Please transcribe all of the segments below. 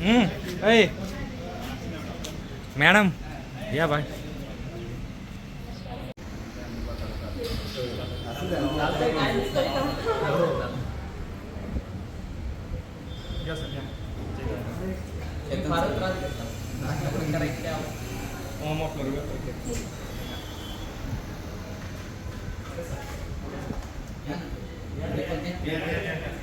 हम्म, ऐ मॅडम या बाय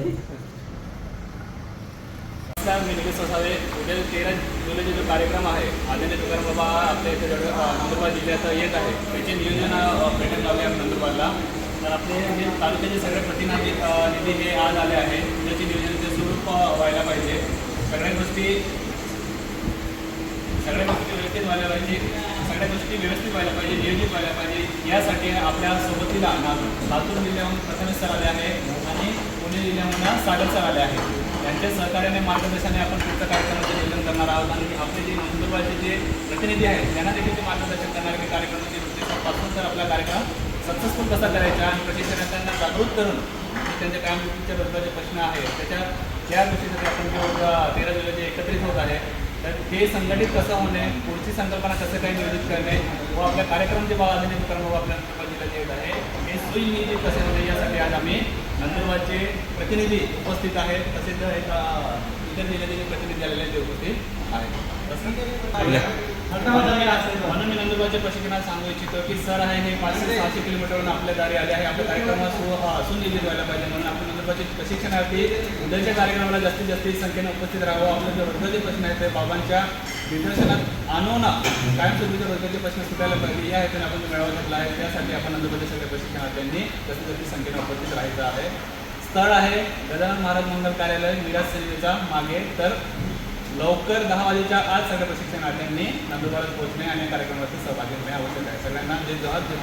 नमस्कार मी निलेश सोसावे उद्या तेरा जुलैचा जो कार्यक्रम आहे आदरणीय तुकाराम बाबा आपल्या इथे नंदुरबार जिल्ह्यात येत आहे. त्याचे नियोजन भेटत लावले आहे नंदुरबारला. तर आपले हे तालुक्याचे सगळे प्रतिनिधी निधी हे आज आले आहे. त्याचे ते स्वरूप व्हायला पाहिजे. सगळ्या गोष्टी सगळ्या गोष्टी व्यवस्थित व्हायला पाहिजे. सगळ्या गोष्टी व्यवस्थित व्हायला पाहिजे नियोजित व्हायला पाहिजे. यासाठी आपल्या सोबतीला ना- लातूर जिल्ह्याहून प्रथमेश सर आले आहे आणि पुणे जिल्ह्याहून सागर सर आले आहे त्यांच्या सहकार्याने मार्गदर्शनाने आपण पुढच्या कार्यक्रमाचे नियोजन करणार आहोत. आणि आपले जे नंदुरबारचे जे प्रतिनिधी आहेत त्यांना देखील ते मार्गदर्शन करणार की कार्यक्रमाचे उद्देशापासून तर आपला कार्यक्रम सक्सेसफुल कसा करायचा आणि प्रशिक्षणार्थ्यांना जागृत करून त्यांच्या कामगिरीच्या रोजगारचे प्रश्न आहेत त्याच्या त्या गोष्टीसाठी आपण जो तेरा जुलै जे एकत्रित होत आहे तर ते संघटित कसं होणे पुढची संकल्पना कसं काही नियोजित करणे व आपल्या कार्यक्रम जे बाबा आधुनिक आपल्या जिल्ह्यात येत आहे हे सुनियोजित कसे होणे यासाठी आज आम्ही नंदुरबारचे प्रतिनिधी उपस्थित आहेत. तसेच इतर जिल्ह्याचे जे प्रतिनिधी आलेले ते उपस्थित आहेत. म्हणून मी नंदुरबारच्या प्रशिक्षणात सांगू इच्छितो की सर आहे हे पाचशे सहाशे किलोमीटरवरून आपल्या दारी आले आहे. आपल्या कार्यक्रमात सुनियोजित व्हायला पाहिजे म्हणून आपण संदर्भाचे प्रशिक्षणार्थी उद्याच्या कार्यक्रमाला जास्तीत जास्त संख्येने उपस्थित राहावं. आपले जे वर्गाचे प्रश्न आहेत ते बाबांच्या निदर्शनात आणून कायमस्वरूपीचे वर्गाचे प्रश्न सुटायला पाहिजे. या हेतून आपण जो मेळावा घेतला आहे त्यासाठी आपण नंदुरबारच्या सगळ्या प्रशिक्षणार्थ्यांनी जास्तीत जास्त संख्येने उपस्थित राहायचं आहे. स्थळ आहे गजानन महाराज मंगल कार्यालय मिराज सेनेचा मागे. तर लवकर दहा वाजेच्या आज सगळ्या प्रशिक्षणार्थ्यांनी नंदुरबारात पोहोचणे आणि कार्यक्रमात सहभागी होणे आवश्यक आहे. सगळ्यांना जे जहाज जे